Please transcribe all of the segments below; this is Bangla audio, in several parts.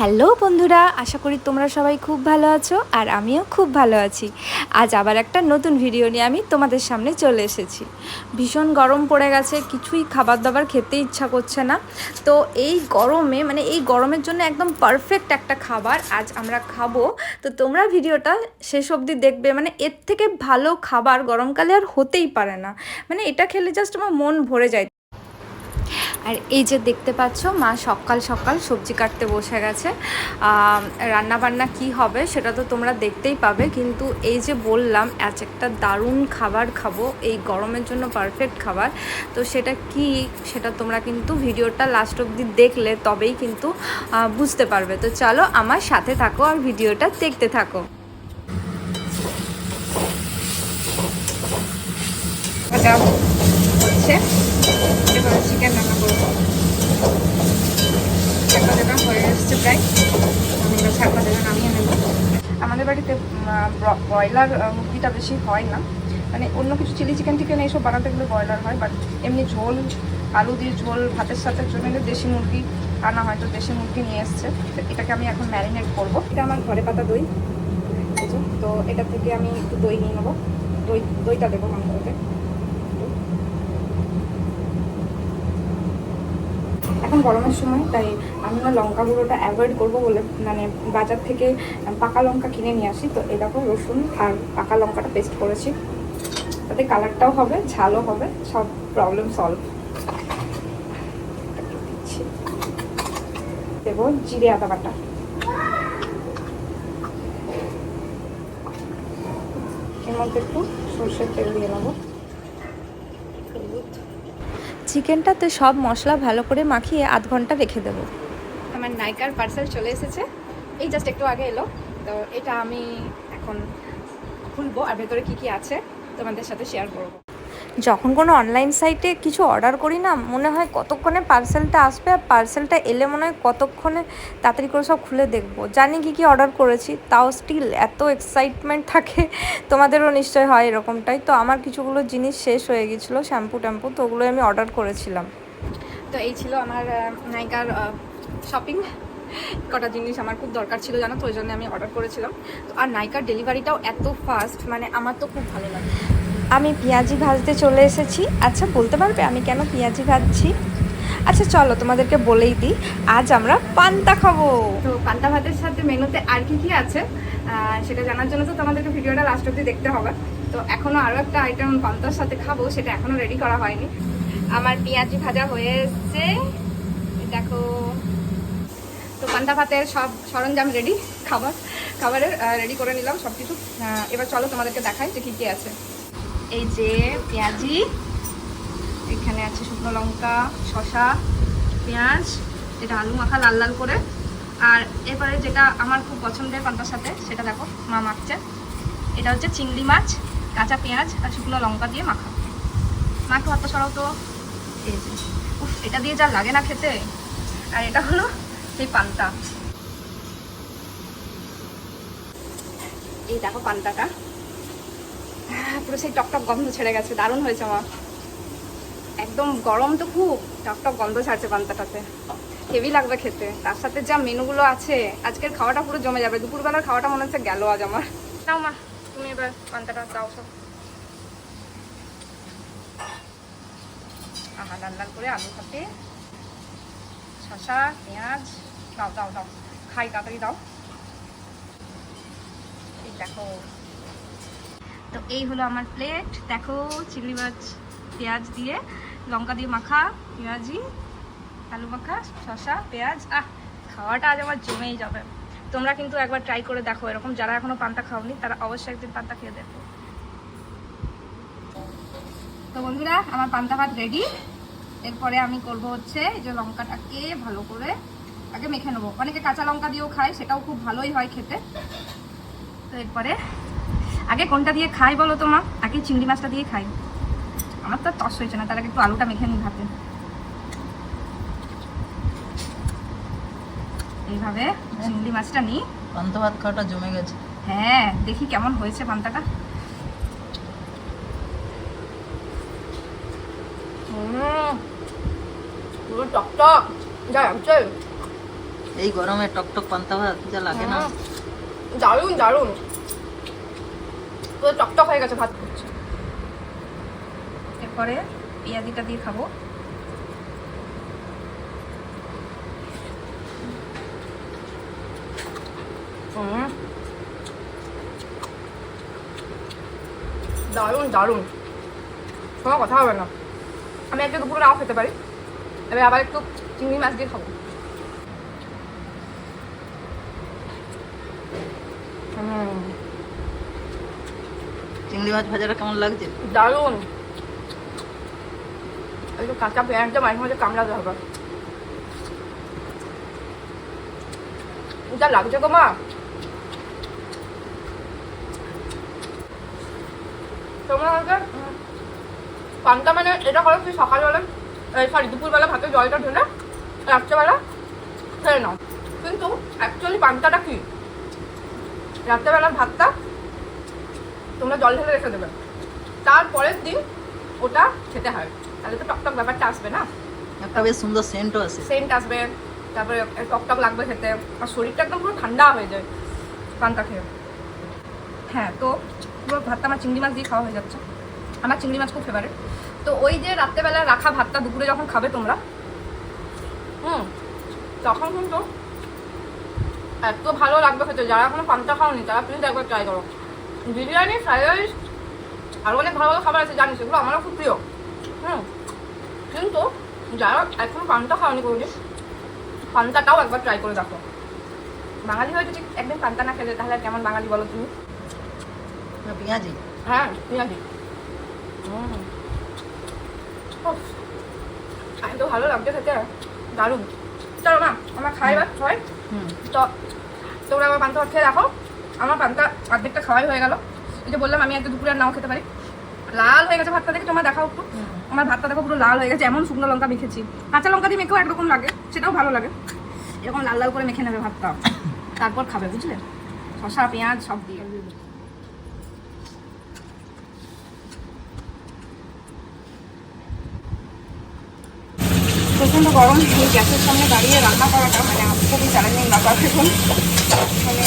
হ্যালো বন্ধুরা, আশা করি তোমরা সবাই খুব ভালো আছো আর আমিও খুব ভালো আছি। আজ আবার একটা নতুন ভিডিও নিয়ে আমি তোমাদের সামনে চলে এসেছি। ভীষণ গরম পড়ে গেছে, কিছুই খাবার দাবার খেতে ইচ্ছা করছে না। তো এই গরমে মানে এই গরমের জন্য একদম পারফেক্ট একটা খাবার আজ আমরা খাব। তো তোমরা ভিডিওটা শেষ অবধি দেখবে মানে এর থেকে ভালো খাবার গরমকালে আর হতেই পারে না। মানে এটা খেলে জাস্ট আমার মন ভরে যায়। আর এই যে দেখতে পাচ্ছ, মা সকাল সকাল সবজি কাটতে বসে গেছে। রান্না বান্না কি হবে সেটা তো তোমরা দেখতেই পাবে, কিন্তু এই যে বললাম, আজ একটা দারুণ খাবার খাব, এই গরমের জন্য পারফেক্ট খাবার। তো সেটা কি, সেটা তোমরা কিন্তু ভিডিওটা লাস্ট অবধি দেখলে, তবেই কিন্তু বুঝতে পারবে। তো চলো আমার সাথে থাকো আর ভিডিওটা দেখতে থাকো। হচ্ছে চিকেন রান্না করব। ছাকা দেওয়া হয়ে এসছে প্রায় আমরা ছাকা দেওয়া নামিয়ে নেব। আমাদের বাড়িতে ব্রয়লার মুরগিটা বেশি হয় না। মানে অন্য কিছু চিলি চিকেন টিকেন এইসব বানাতে গেলে ব্রয়লার হয় বাট এমনি ঝোল, আলু দিয়ে ঝোল, ভাতের সাথে জন্য দেশি মুরগি আনা হয়, তো দেশি মুরগি নিয়ে এসছে। এটাকে আমি এখন ম্যারিনেট করব। এটা আমার ঘরে পাতা দই। তো এটা থেকে আমি একটু দই নিয়ে নেব। দই, দইটা দেবো মাংসতে এখন গরমের সময়, তাই আমি না লঙ্কা গুঁড়োটা অ্যাভয়েড করব বলে মানে বাজার থেকে পাকা লঙ্কা কিনে নিয়ে আসি। তো এরকম রসুন আর পাকা লঙ্কাটা পেস্ট করেছি। তাতে কালারটাও হবে, ঝালও হবে, সব প্রবলেম সলভ দেবো জিরে আদা বাটা। এর মধ্যে একটু সর্ষের তেল দিয়ে নেব হলুদ চিকেনটাতে সব মশলা ভালো করে মাখিয়ে আধ ঘণ্টা রেখে দেবো। আমার নাইকার পার্সেল চলে এসেছে। এই জাস্ট একটু আগে এলো। তো এটা আমি এখন খুলবো। আর ভেতরে কী কী আছে তোমাদের সাথে শেয়ার করব। যখন কোনো অনলাইন সাইটে কিছু অর্ডার করি না, মনে হয় কতক্ষণে পার্সেলটা আসবে আর পার্সেলটা এলে মনে হয় কতক্ষণে তাড়াতাড়ি করে সব খুলে দেখব। জানি কি কি অর্ডার করেছি, তাও স্টিল এত এক্সাইটমেন্ট থাকে, তোমাদেরও নিশ্চয় হয় এরকমটাই। তো আমার কিছুগুলো জিনিস শেষ হয়ে গেছিল শ্যাম্পু ট্যাম্পু, তো ওগুলোই আমি অর্ডার করেছিলাম। তো এই ছিল আমার নায়িকার শপিং কটা জিনিস আমার খুব দরকার ছিল জানো তো, ওই জন্য আমি অর্ডার করেছিলাম। আর নাইকার ডেলিভারিটাও এত ফাস্ট মানে আমার তো খুব ভালো লাগে। আমি পেঁয়াজি ভাজতে চলে এসেছি। আচ্ছা বলতে পারবে আমি কেন পেঁয়াজি ভাজছি? আচ্ছা চলো তোমাদেরকে বলেই দিই, আজ আমরা পান্তা খাব। তো পান্তা ভাতের সাথে মেনুতে আর কি কি আছে? সেটা জানার জন্য তো তোমাদেরকে ভিডিওটা লাস্ট অব্দি দেখতে হবে। তো এখনও আরও একটা আইটেম পান্তার সাথে খাব, সেটা এখনও রেডি করা হয়নি। আমার পেঁয়াজি ভাজা হয়ে এসছে। দেখো। তো পান্তা ভাতের সব সরঞ্জাম রেডি খাবার, খাবারের রেডি করে নিলাম সব কিছু এবার চলো তোমাদেরকে দেখাই যে কী কী আছে। এই যে পেঁয়াজি, এখানে আছে শুকনো লঙ্কা শশা পেঁয়াজ, এটা আলু মাখা লাল লাল করে। আর এরপরে যেটা আমার খুব পছন্দের পান্তার সাথে, সেটা দেখো, মা মাখছে। এটা হচ্ছে চিংড়ি মাছ, কাঁচা পেঁয়াজ আর শুকনো লঙ্কা দিয়ে মাখা। মাখো হাতটা সরাও তো। এই যে, উফ, এটা দিয়ে যা লাগে না খেতে। আর এটা হলো সেই পান্তা। এই দেখো পান্তাটা। পুরো সেই টকটক গন্ধ ছেড়ে গেছে, দারুণ হয়েছে আমার একদম গরম তো খুব, টকটক গন্ধ ছাড়ছে পান্তাটাতে। হেভি লাগবে খেতে। তার সাথে যা মেনুগুলো আছে, আজকের খাওয়াটা পুরো জমে যাবে। দুপুরবেলার খাওয়াটা মনে হচ্ছে গেল আজ আমার। নাও মা, তুমি এবার পান্তাটা দাও সব। আহা, লাল লাল করে আলু খাতে শসা, পেঁয়াজ, দাও দাও দাও। খাই, তাড়াতাড়ি দাও। এই দেখো। তো এই হলো আমার প্লেট দেখো, চিংড়ি মাছ, পেঁয়াজ দিয়ে লঙ্কা দিয়ে মাখা, পেঁয়াজি, আলু মাখা, শসা, পেঁয়াজ। আহ, খাওয়াটা আজ আমার জমেই যাবে। তোমরা কিন্তু একবার ট্রাই করে দেখো। এরকম যারা এখনও পান্তা খাওনি, তারা অবশ্যই একদিন পান্তা খেয়ে দেখো। তো বন্ধুরা, আমার পান্তা ভাত রেডি এরপরে আমি করব হচ্ছে যে লঙ্কাটাকে ভালো করে আগে মেখে নেব। অনেকে কাঁচা লঙ্কা দিয়েও খায়, সেটাও খুব ভালোই হয় খেতে। তো এরপরে আগে কোনটা দিয়ে খাই বলো তো মা? আগে চিংড়ি মাছটা দিয়ে খাই। আমার তো তস হয়েছে না তার আগে একটু আলুটা মেখে নিই ভাতে। এইভাবে চিংড়ি মাছটা নিই। পান্তা ভাত খাওয়াটা জমে গেছে। হ্যাঁ দেখি কেমন হয়েছে পান্তাটা। পুরো টক টক যা এই গরমে টকটক পান্তা ভাত যা লাগে না। দারুণ দারুণ। পুরো টকটক হয়ে গেছে ভাত করছে। এরপরে পেঁয়াজিটা দিয়ে খাব। দারুণ দারুণ। কোনো কথা হবে না। আমি একটা দুপুরে নাও খেতে পারি। এবার আবার একটু চিংড়ি মাছ দিয়ে খাব। হুম। চিংড়ি মাছ ভাজাটা কেমন লাগছে? দারুণ। একটু কাঁচা পেঁয়াজটা মাঝে মাঝে কামড়াতে হবে। যা লাগছে গো মা। পান্তা মানে এটা করো তুই সকালবেলা সরি দুপুরবেলা ভাতের জলটা ঢেলে রাত্রেবেলা খেয়ে নাও। কিন্তু অ্যাকচুয়ালি পান্তাটা কি? রাত্রেবেলার ভাতটা তোমরা জল ঢেলে রেখে দেবে। তারপরের দিন ওটা খেতে হয়। তাহলে তো টকটক ব্যাপারটা আসবে না? একটা বেশ সুন্দর সেন্টও আছে। সেন্ট আসবে তারপরে টকটক লাগবে খেতে। আর শরীরটা একদম পুরো ঠান্ডা হয়ে যায় পান্তা খেয়ে। হ্যাঁ তো পুরো ভাতটা আমার চিংড়ি মাছ দিয়ে খাওয়া হয়ে যাচ্ছে। আমার চিংড়ি মাছ খুব ফেভারিট তো ওই যে রাত্রেবেলা রাখা ভাতটা দুপুরে যখন খাবে তোমরা হুম তখন কিন্তু এত ভালো লাগবে খেতে। যারা এখনও পান্তা খাওনি তারা প্লিজ একবার ট্রাই করো। বিরিয়ানি ফ্রাইড রাইস আরও অনেক ভালো ভালো খাবার আছে জানি সেগুলো আমারও খুব প্রিয়। হুম কিন্তু যারা এখন পান্তা খাওয়ানি কোনোদিন পান্তাটাও একবার ট্রাই করে দেখো। বাঙালি হয়ে যদি একদিন পান্তা না খেলে তাহলে কেমন বাঙালি বলো তুমি? পেঁয়াজি। হ্যাঁ পেঁয়াজি। এত ভালো লাগছে খেতে দারুণ। চলো না আমার খাইবার হয়? হুম। তো তোমরা আমার পান্তা খেয়ে রাখো আমার পান্তা অর্ধেকটা খাওয়াই হয়ে গেল। এই যে বললাম আমি একটা দুপুরে আর নাও খেতে পারি। লাল হয়ে গেছে ভাতটা দেখে তোমার দেখাও একটু। আমার ভাতটা দেখো পুরো লাল হয়ে গেছে এমন শুকনো লঙ্কা মেখেছি। কাঁচা লঙ্কা দিয়ে মেখেও একরকম লাগে সেটাও ভালো লাগে। এরকম লাল লাল করে মেখে নেবে ভাতটা। তারপর খাবে বুঝলে? শসা পেঁয়াজ সব দিয়ে। প্রচণ্ড গরম এই গ্যাসের সামনে দাঁড়িয়ে রান্না করাটা মানে খুবই চ্যালেঞ্জিং ব্যাপার দেখুন মানে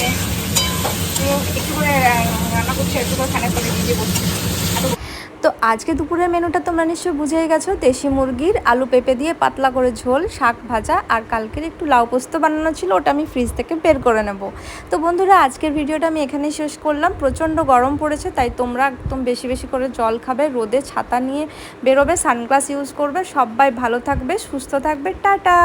তো আজকে দুপুরের মেনুটা তোমরা নিশ্চয়ই বুঝেই গেছো। দেশি মুরগির আলু পেঁপে দিয়ে পাতলা করে ঝোল, শাক ভাজা আর কালকের একটু লাউ পোস্ত বানানো ছিল, ওটা আমি ফ্রিজ থেকে বের করে নেব। তো বন্ধুরা, আজকের ভিডিওটা আমি এখানেই শেষ করলাম। প্রচণ্ড গরম পড়েছে, তাই তোমরা একদম বেশি বেশি করে জল খাবে, রোদে ছাতা নিয়ে বেরোবে, সানগ্লাস ইউজ করবে। সবাই ভালো থাকবে, সুস্থ থাকবে। টাটা!